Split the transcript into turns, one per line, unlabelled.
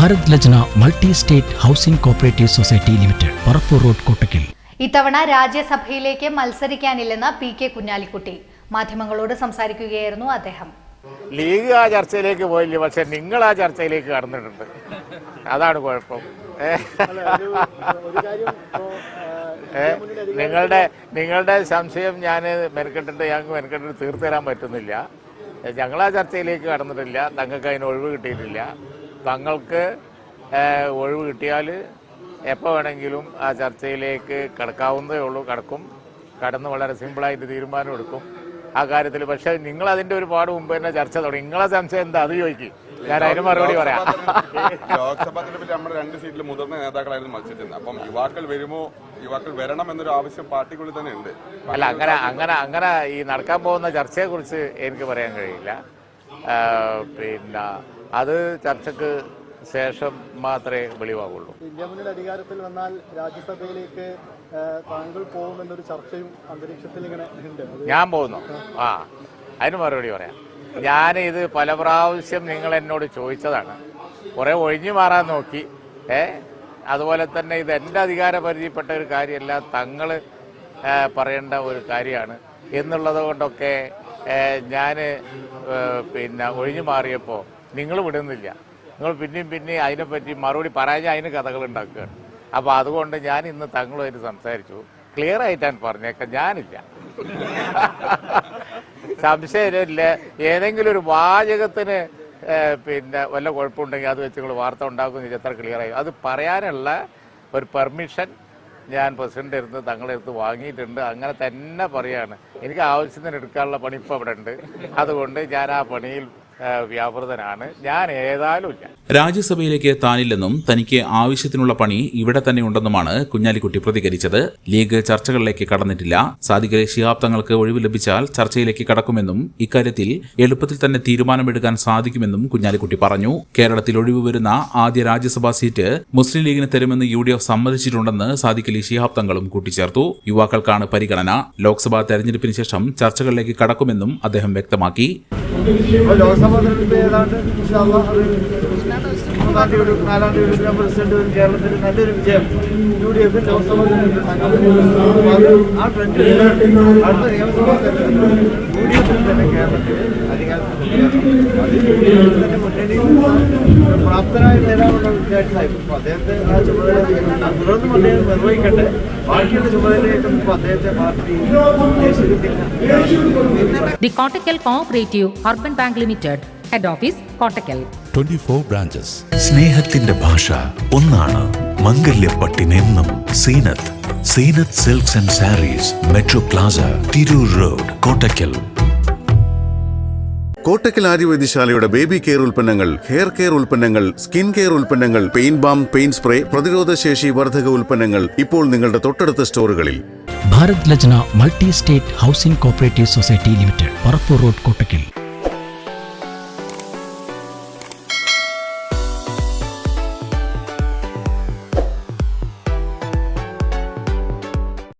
Bharat Lajna multi state housing cooperative society limited Parappur road Kottakkal
ഇത്തവണ രാജ്യസഭയിലേക്ക് മത്സരിക്കാനില്ലെന്ന് P K Kunhalikutty മാധ്യമങ്ങളോട് സംസാരിക്കുകയായിരുന്നു അദ്ദേഹം
ലീഗ് ആ ചർച്ചയിലേക്ക് പോയില്ല പക്ഷെ നിങ്ങൾ ആ ചർച്ചയിലേക്ക് കടന്നിട്ടുണ്ട് അതാണ് കുഴപ്പം നിങ്ങളുടെ നിങ്ങളുടെ സംശയം ഞാൻ മെനക്കെട്ടിട്ട് ഞങ്ങൾക്ക് മെനക്കെട്ടിട്ട് തരാൻ പറ്റുന്നില്ല ഞങ്ങൾ ആ ചർച്ചയിലേക്ക് കടന്നിട്ടില്ല തങ്ങൾക്ക് അതിന് ഒഴിവ് കിട്ടിയിട്ടില്ല തങ്ങൾക്ക് ഒഴിവ് കിട്ടിയാൽ എപ്പോൾ വേണമെങ്കിലും ആ ചർച്ചയിലേക്ക് കടക്കാവുന്നതേ ഉള്ളൂ കടക്കും കടന്ന് വളരെ സിമ്പിളായിട്ട് തീരുമാനം എടുക്കും ആ കാര്യത്തിൽ പക്ഷേ നിങ്ങൾ അതിന്റെ ഒരുപാട് മുമ്പ് തന്നെ ചർച്ച തുടങ്ങി നിങ്ങളെ സംശയം എന്താ അത് ചോദിക്കും ഞാൻ അതിന് മറുപടി പറയാം
ലോക്സഭാ തെരഞ്ഞെടുപ്പിൽ നമ്മുടെ രണ്ട് സീറ്റിൽ മുതിർന്ന നേതാക്കളായിരുന്നു മത്സരിച്ചത് അപ്പം യുവാക്കൾ വരുമോ യുവാക്കൾ വരണം എന്നൊരു ആവശ്യം പാർട്ടിക്കുള്ളിൽ തന്നെ ഉണ്ട്
അല്ല അങ്ങനെ അങ്ങനെ അങ്ങനെ ഈ നടക്കാൻ പോകുന്ന ചർച്ചയെക്കുറിച്ച് എനിക്ക് പറയാൻ കഴിയില്ല പിന്നെ അത് ചർച്ചക്ക് ശേഷം മാത്രമേ വെളിവാകുള്ളൂ
ഇന്ത്യ മുന്നിൽ അധികാരത്തിൽ വന്നാൽ രാജ്യസഭയിലേക്ക് താങ്കൾ പോകുമെന്നൊരു ചർച്ചയും അന്തരീക്ഷത്തിൽ ഇങ്ങനെ ഉണ്ട്
ഞാൻ പോകുന്നു ആ അതിന് മറുപടി പറയാം ഞാൻ ഇത് പല പ്രാവശ്യം നിങ്ങൾ എന്നോട് ചോദിച്ചതാണ് കുറേ ഒഴിഞ്ഞു മാറാൻ നോക്കി ഏ അതുപോലെ തന്നെ ഇത് എൻ്റെ അധികാര പരിചയപ്പെട്ട ഒരു കാര്യമല്ല തങ്ങൾ പറയേണ്ട ഒരു കാര്യമാണ് എന്നുള്ളത് കൊണ്ടൊക്കെ ഞാൻ പിന്നെ ഒഴിഞ്ഞു മാറിയപ്പോൾ നിങ്ങൾ വിടുന്നില്ല നിങ്ങൾ പിന്നെയും പിന്നെയും അതിനെപ്പറ്റി മറുപടി പരാജയം അതിന് കഥകൾ ഉണ്ടാക്കുകയാണ് അപ്പോൾ അതുകൊണ്ട് ഞാൻ ഇന്ന് തങ്ങളുമായിട്ട് സംസാരിച്ചു ക്ലിയർ ആയിട്ടാണ് പറഞ്ഞേക്ക ഞാനില്ല സംശയമില്ല ഏതെങ്കിലും ഒരു വാചകത്തിന് പിന്നെ വല്ല കുഴപ്പമുണ്ടെങ്കിൽ അത് വെച്ച് നിങ്ങൾ വാർത്ത ഉണ്ടാക്കുന്ന എത്ര ക്ലിയർ ആയി അത് പറയാനുള്ള ഒരു പെർമിഷൻ ഞാൻ പ്രസിഡന്റ് ഇരുന്ന് തങ്ങളുടെ അടുത്ത് വാങ്ങിയിട്ടുണ്ട് അങ്ങനെ തന്നെ പറയാണ് എനിക്ക് ആവശ്യത്തിന് എടുക്കാനുള്ള പണി ഇപ്പോൾ അവിടെ ഉണ്ട് അതുകൊണ്ട് ഞാൻ ആ പണിയിൽ വ്യാപൃതനാണ് ഞാൻ ഏതായാലും ഇല്ല
രാജ്യസഭയിലേക്ക് താനില്ലെന്നും തനിക്ക് ആവശ്യത്തിനുള്ള പണി ഇവിടെ തന്നെ ഉണ്ടെന്നുമാണ് കുഞ്ഞാലിക്കുട്ടി പ്രതികരിച്ചത് ലീഗ് ചർച്ചകളിലേക്ക് കടന്നിട്ടില്ല സാദിഖിലെ ശിഹാബ് തങ്ങൾക്ക് ഒഴിവ് ലഭിച്ചാൽ ചർച്ചയിലേക്ക് കടക്കുമെന്നും ഇക്കാര്യത്തിൽ എളുപ്പത്തിൽ തന്നെ തീരുമാനമെടുക്കാൻ സാധിക്കുമെന്നും കുഞ്ഞാലിക്കുട്ടി പറഞ്ഞു കേരളത്തിൽ ഒഴിവ് വരുന്ന ആദ്യ രാജ്യസഭാ സീറ്റ് മുസ്ലിം ലീഗിന് തരുമെന്ന് യു ഡി എഫ് സമ്മതിച്ചിട്ടുണ്ടെന്ന് സാദിഖലി ശിഹാബ് തങ്ങളും കൂട്ടിച്ചേർത്തു യുവാക്കൾക്കാണ് പരിഗണന ലോക്സഭാ തെരഞ്ഞെടുപ്പിന് ശേഷം ചർച്ചകളിലേക്ക് കടക്കുമെന്നും അദ്ദേഹം വ്യക്തമാക്കി
അപ്പോൾ തെരഞ്ഞെടുപ്പ് ഏതാണ്ട് മൂന്നാം പ്രസിഡന്റ് കേരളത്തിൽ നല്ലൊരു വിജയം യു ഡി എഫിൽ തെരഞ്ഞെടുപ്പ് ആ ട്രെൻഡ് അടുത്ത നിയമസഭാ തെരഞ്ഞെടുപ്പ് യു ഡി എഫിൽ തന്നെ കേരളത്തിൽ അധികാരത്തിൽ അതിൽ നേതാവുള്ള വിദ്യാർത്ഥി സാഹിബ് അദ്ദേഹത്തെ ആ ചുമതല തുടർന്ന് മുന്നേ നിർവഹിക്കട്ടെ
the Kottakkal cooperative urban bank limited head office Kottakkal
twenty four branches സ്നേഹത്തിന്റെ ഭാഷ ഒന്നാണ് മംഗല്യപ്പട്ടിനെന്നും Seenath Seenath silks and sarees metro plaza Tirur road Kottakkal Kottakkal ആര്യവൈദ്യശാലയുടെ ബേബി കെയർ ഉൽപ്പന്നങ്ങൾ ഹെയർ കെയർ ഉൽപ്പന്നങ്ങൾ സ്കിൻ കെയർ ഉൽപ്പന്നങ്ങൾ പെയിൻ ബാം പെയിൻ സ്പ്രേ പ്രതിരോധശേഷി വർധക ഉൽപ്പന്നങ്ങൾ ഇപ്പോൾ നിങ്ങളുടെ തൊട്ടടുത്ത സ്റ്റോറുകളിൽ Bharat Lajna multi state housing cooperative society limited Parappur road Kottakkal